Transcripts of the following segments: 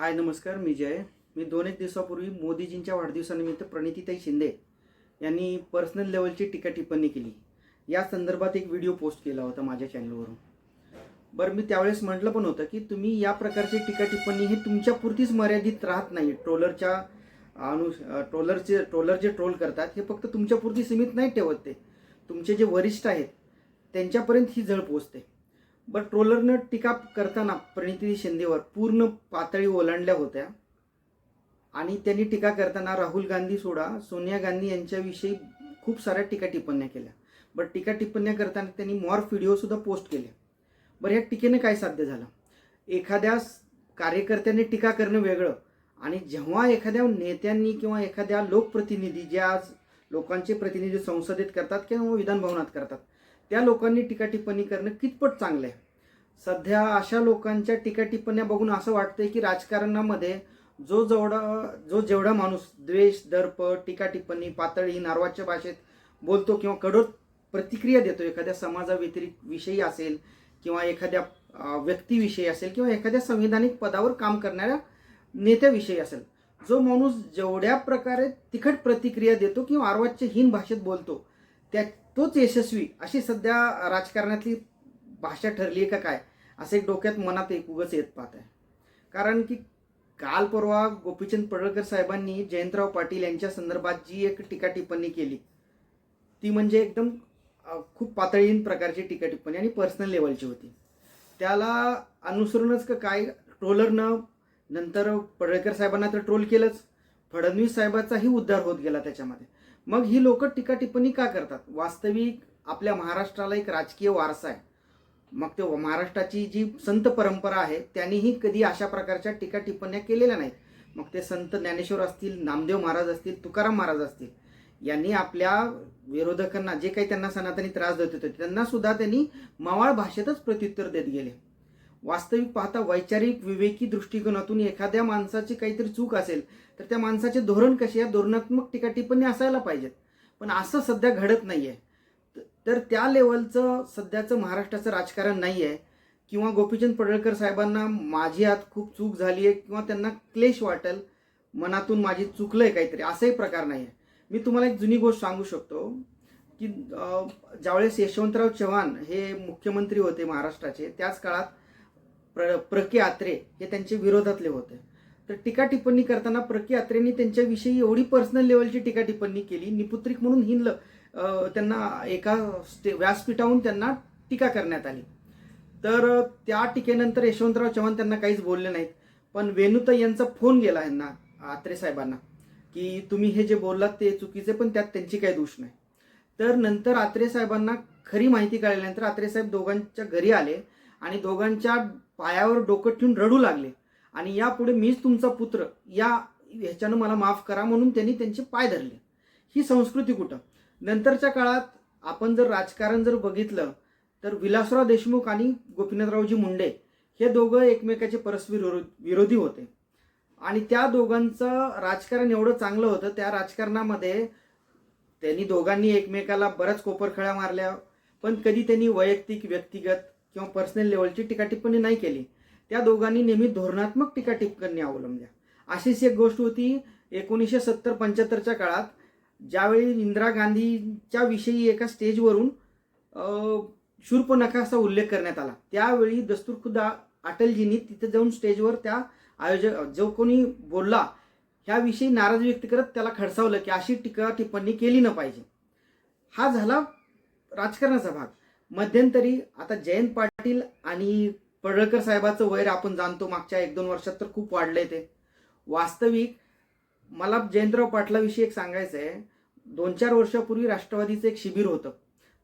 हाय नमस्कार मी जय. मी दोन एक दिवसापूर्वी मोदीजींच्या वाढदिवसानिमित्त प्रणितीताई शिंदे यांनी पर्सनल लेवलची टीका टिप्पणी केली. या संदर्भात एक व्हिडिओ पोस्ट केला होता माझ्या चॅनलवरून. बरं मी त्यावेळेस म्हटलं पण होतं की तुम्ही या प्रकारची टीका टिप्पणी ही तुमच्यापुरतीच मर्यादित राहत नाही. ट्रोलरच्या अनु ट्रोलरचे ट्रोलर जे ट्रोल करतात हे फक्त तुमच्यापुरती सीमित नाही ठेवत ते. तुमचे जे वरिष्ठ आहेत त्यांच्यापर्यंत ही झळ पोचते बट ट्रोलरनं टीका करताना प्रणिती शिंदेवर पूर्ण पातळी ओलांडल्या होत्या. आणि त्यांनी टीका करताना राहुल गांधी सोडा सोनिया गांधी यांच्याविषयी खूप साऱ्या टीका टिप्पण्या केल्या. बट टीका टिप्पण्या करताना त्यांनी मॉर्फ व्हिडिओसुद्धा पोस्ट केले. बरं ह्या टीकेने काय साध्य झालं? एखाद्या कार्यकर्त्यांनी टीका करणं वेगळं आणि जेव्हा एखाद्या नेत्यांनी किंवा एखाद्या लोकप्रतिनिधी जे आज लोकांचे प्रतिनिधी संसदेत करतात किंवा विधानभवनात करतात त्या लोकांनी टीकाटिप्पणी करणं कितपत चांगलं आहे? सध्या अशा लोकांच्या टीकाटिप्पण्या बघून असं वाटतंय की राजकारणामध्ये जो जेवढा जो जेवढा माणूस द्वेष दर्प टीकाटिप्पणी पातळी नारवाच्या भाषेत बोलतो किंवा कडोर प्रतिक्रिया देतो एखाद्या समाजाव्यतिरिक्त विषयी असेल किंवा एखाद्या व्यक्तीविषयी असेल किंवा एखाद्या संविधानिक पदावर काम करणाऱ्या नेत्याविषयी असेल जो माणूस जेवढ्या प्रकारे तिखट प्रतिक्रिया देतो किंवा आर्वाच्यहीन भाषेत बोलतो त्या तोच यशस्वी अशी सध्या राजकारणातली भाषा ठरली आहे का काय असं एक डोक्यात मनात एक उगच येत पाहत आहे. कारण की काल परवा गोपीचंद पडळकर साहेबांनी जयंतराव पाटील यांच्या संदर्भात जी एक टीका टिप्पणी केली ती म्हणजे एकदम खूप पातळीन प्रकारची टीका टिप्पणी आणि पर्सनल लेवलची होती. त्याला अनुसरूनच का काय ट्रोलरनं नंतर पडळकर साहेबांना तर ट्रोल केलंच. फडणवीस साहेबाचाही उद्धार होत गेला त्याच्यामध्ये. मग ही लोक टीका टिप्पणी का करतात? वास्तविक आपल्या महाराष्ट्राला एक राजकीय वारसा आहे. मग ते महाराष्ट्राची जी संत परंपरा आहे त्यांनीही कधी अशा प्रकारच्या टीका टिप्पण्या केलेल्या नाहीत. मग ते संत ज्ञानेश्वर असतील नामदेव महाराज असतील तुकाराम महाराज असतील यांनी आपल्या विरोधकांना जे काही त्यांना सनातनी त्रास देत होते त्यांना सुद्धा त्यांनी मवाळ भाषेतच प्रत्युत्तर देत गेले. वास्तविक पाहता वैचारिक विवेकी दृष्टिकोनातून एखाद्या माणसाची काहीतरी चूक असेल तर त्या माणसाचे धोरण कसे आहे? धोरणात्मक टीका टिप्पणी असायला पाहिजेत. पण असं सध्या घडत नाही त- तर त्या लेवलचं सध्याचं महाराष्ट्राचं राजकारण नाही आहे किंवा गोपीचंद पडळकर साहेबांना माझी आत खूप चूक झाली आहे किंवा त्यांना क्लेश वाटेल मनातून माझी चुकलं आहे काहीतरी असाही प्रकार नाही आहे मी तुम्हाला एक जुनी गोष्ट सांगू शकतो की ज्यावेळेस यशवंतराव चव्हाण हे मुख्यमंत्री होते महाराष्ट्राचे त्याच काळात प्र प्र के आत्रे हे त्यांचे विरोधातले होते. तर टीका टिप्पणी करताना प्र के आत्रेंनी त्यांच्याविषयी एवढी पर्सनल लेवलची टीका टिप्पणी केली. निपुत्रिक म्हणून हिनलं त्यांना एका स्टे व्यासपीठाहून त्यांना टीका करण्यात आली. तर त्या टीकेनंतर यशवंतराव चव्हाण त्यांना काहीच बोलले नाहीत. पण वेणुताई यांचा फोन गेला यांना आत्रे साहेबांना की तुम्ही हे जे बोललात ते चुकीचे पण त्यात त्यांची काही दोष नाही. तर नंतर आत्रे साहेबांना खरी माहिती कळल्यानंतर आत्रे साहेब दोघांच्या घरी आले. आणि दोघांच्या पायावर डोकं ठेवून रडू लागले. आणि यापुढे मीच तुमचा पुत्र या ह्याच्यानं मला माफ करा म्हणून त्यांनी त्यांचे पाय धरले. ही संस्कृती कुठं? नंतरच्या काळात आपण जर राजकारण जर बघितलं तर विलासराव देशमुख आणि गोपीनाथरावजी मुंडे हे दोघं एकमेकाचे परस्पर विरो- विरोधी होते. आणि त्या दोघांचं राजकारण एवढं चांगलं होतं त्या राजकारणामध्ये त्यांनी दोघांनी एकमेकाला बऱ्याच कोपरखळ्या मारल्या पण कधी त्यांनी वैयक्तिक व्यक्तिगत किंवा पर्सनल लेवलची टीकाटिप्पणी नाही केली त्या दोघांनी नेहमी धोरणात्मक टीकाटिप्पणी अवलंबल्या. अशीच एक गोष्ट होती एकोणीसशे सत्तर पंच्याहत्तरच्या काळात ज्यावेळी इंदिरा गांधीच्या विषयी एका स्टेजवरून अं, शूर्पणखाचा उल्लेख करण्यात आला. त्यावेळी दस्तूरखुद्द अटलजींनी तिथे जाऊन स्टेजवर त्या आयोजक जो कोणी बोलला ह्याविषयी नाराज व्यक्त करत त्याला खडसावलं की अशी टीका टिप्पणी केली न पाहिजे. हा झाला राजकारणाचा भाग. मध्यंतरी आता जयंत पाटील आणि पडळकर साहेबाचं वैर आपण जाणतो मागच्या एक दोन वर्षात तर खूप वाढले ते. वास्तविक मला जयंतराव पाटलाविषयी एक सांगायचं आहे दोन चार वर्षापूर्वी राष्ट्रवादीचं एक शिबिर होतं.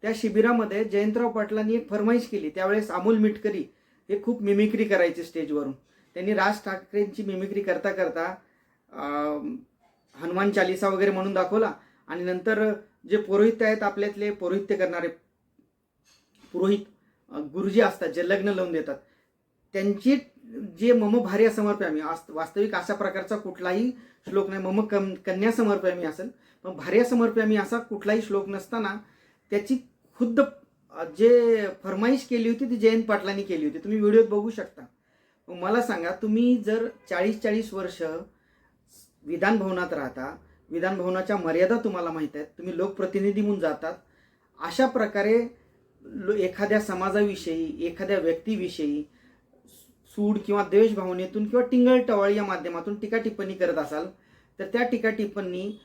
त्या शिबिरामध्ये जयंतराव पाटलांनी एक फरमाईश केली. त्यावेळेस अमोल मिटकरी हे खूप मिमिक्री करायचे स्टेजवरून. त्यांनी राज ठाकरेंची मिमिक्री करता करता हनुमान चालिसा वगैरे म्हणून दाखवला. आणि नंतर जे पुरोहित आहेत आपल्यातले पौरोहित्य करणारे पुरोहित गुरुजी असतात जे लग्न लावून देतात. त्यांची जे मम भार्या समर्प्यामी वास्तविक अशा प्रकारचा कुठलाही श्लोक नाही. मम कम कन्या समर्प्यामी असेल पण भार्या समर्प्यामी असा कुठलाही श्लोक नसताना त्याची खुद्द जे फरमाईश केली होती ती जयंत पाटलांनी केली होती. तुम्ही व्हिडिओत बघू शकता. मला सांगा तुम्ही जर चाळीस चाळीस वर्ष विधान भवनात राहता विधान भवनाच्या मर्यादा तुम्हाला माहीत आहेत तुम्ही लोकप्रतिनिधी म्हणून जातात अशा प्रकारे एखाद्या समाजाविषयी एखाद्या व्यक्तीविषयी सूड किंवा द्वेषभावनेतून किंवा टिंगल या माध्यमातून टीका टिप्पणी करत असाल तर त्या टीका टिप्पणी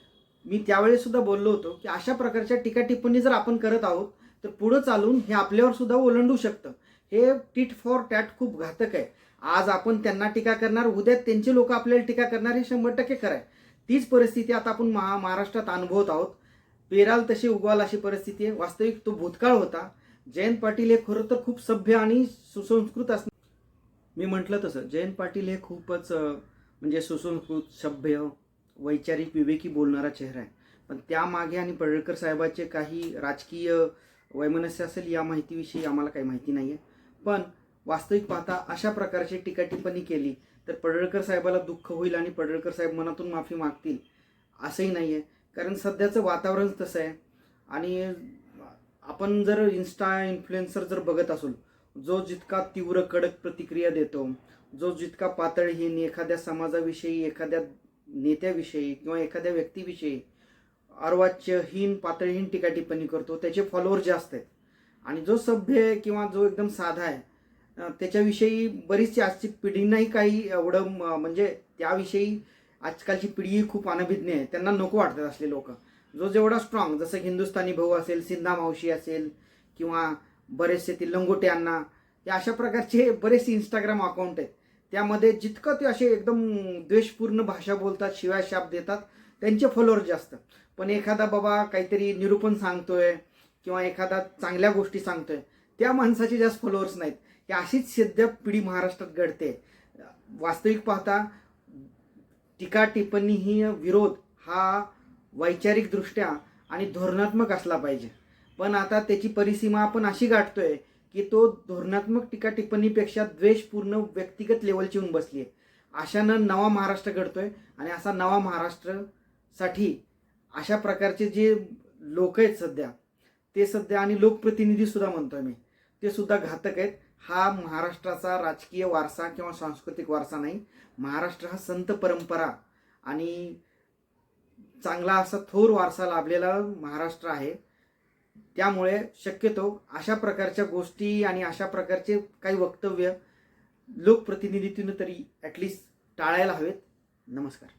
मी त्यावेळेस सुद्धा बोललो होतो की अशा प्रकारच्या टीका टिप्पणी जर आपण करत आहोत तर पुढं चालून हे आपल्यावर सुद्धा ओलांडू शकतं. हे टिट फॉर टॅट खूप घातक आहे. आज आपण त्यांना टीका करणार उद्या त्यांचे लोक आपल्याला टीका करणार हे शंभर टक्के खरं आहे. तीच परिस्थिती आता आपण महा महाराष्ट्रात अनुभवत आहोत. पेराल तशी उगवाल अशी परिस्थिती आहे. वास्तविक तो भूतकाळ होता. जयंत पाटील हे खरं तर खूप सभ्य आणि सुसंस्कृत असणार. मी म्हटलं तसं जयंत पाटील हे खूपच म्हणजे सुसंस्कृत सभ्य वैचारिक विवेकी बोलणारा चेहरा आहे. पण त्यामागे आणि पडळकर साहेबाचे काही राजकीय वैमनस्य असेल या माहितीविषयी आम्हाला काही माहिती नाही आहे पण वास्तविक पाहता अशा प्रकारची टीका टिप्पणी केली तर पडळकर साहेबाला दुःख होईल आणि पडळकर साहेब मनातून माफी मागतील असंही नाही आहे कारण सध्याचं वातावरण तसं आहे आणि आपण जर इन्स्टा इन्फ्लुएन्सर जर बघत असू जो जितका तीव्र कडक प्रतिक्रिया देतो जो जितका पातळहीन एखाद्या समाजाविषयी एखाद्या नेत्याविषयी किंवा एखाद्या व्यक्तीविषयी अर्वाच्यहीन पातळीहीन टीका टिप्पणी करतो त्याचे फॉलोअर जास्त आहेत. आणि जो सभ्य आहे किंवा जो एकदम साधा आहे त्याच्याविषयी बरीचशी आजची पिढींनाही काही एवढं म्हणजे त्याविषयी आजकालची पिढी खूप अनभिज्ञ आहे. त्यांना नको वाटतात असले लोक. जो जेवढा स्ट्रॉंग जसं हिंदुस्थानी भाऊ असेल सिंधा मावशी असेल किंवा बरेचसे ते लंगोटे अण्णा या अशा प्रकारचे बरेचसे इंस्टाग्राम अकाउंट आहेत. त्यामध्ये जितकं ते असे एकदम द्वेषपूर्ण भाषा बोलतात शिवाय शाप देतात त्यांचे फॉलोअर जास्त. पण एखादा बाबा काहीतरी निरूपण सांगतोय किंवा एखादा चांगल्या गोष्टी सांगतोय त्या माणसाचे जास्त फॉलोअर्स नाहीत. ही अशीच सध्या पिढी महाराष्ट्रात घडते. वास्तविक पाहता टीका टिप्पणी ही विरोध हा वैचारिकदृष्ट्या आणि धोरणात्मक असला पाहिजे. पण आता त्याची परिसीमा आपण अशी गाठतोय की तो धोरणात्मक टीका टिप्पणीपेक्षा द्वेषपूर्ण व्यक्तिगत लेवलची येऊन बसली आहे अशानं नवा महाराष्ट्र घडतोय आणि असा नवा महाराष्ट्रसाठी अशा प्रकारचे जे लोक आहेत सध्या ते सध्या आणि लोकप्रतिनिधीसुद्धा म्हणतोय मी ते सुद्धा घातक आहेत. हा महाराष्ट्राचा राजकीय वारसा किंवा सांस्कृतिक वारसा नाही. महाराष्ट्र हा संत परंपरा आणि चांगला असा थोर वारसा लाभलेला महाराष्ट्र आहे. त्यामुळे शक्यतो अशा प्रकारच्या गोष्टी आणि अशा प्रकारचे काही वक्तव्य लोकप्रतिनिधीतून तरी ॲटलिस्ट टाळायला हवेत. नमस्कार.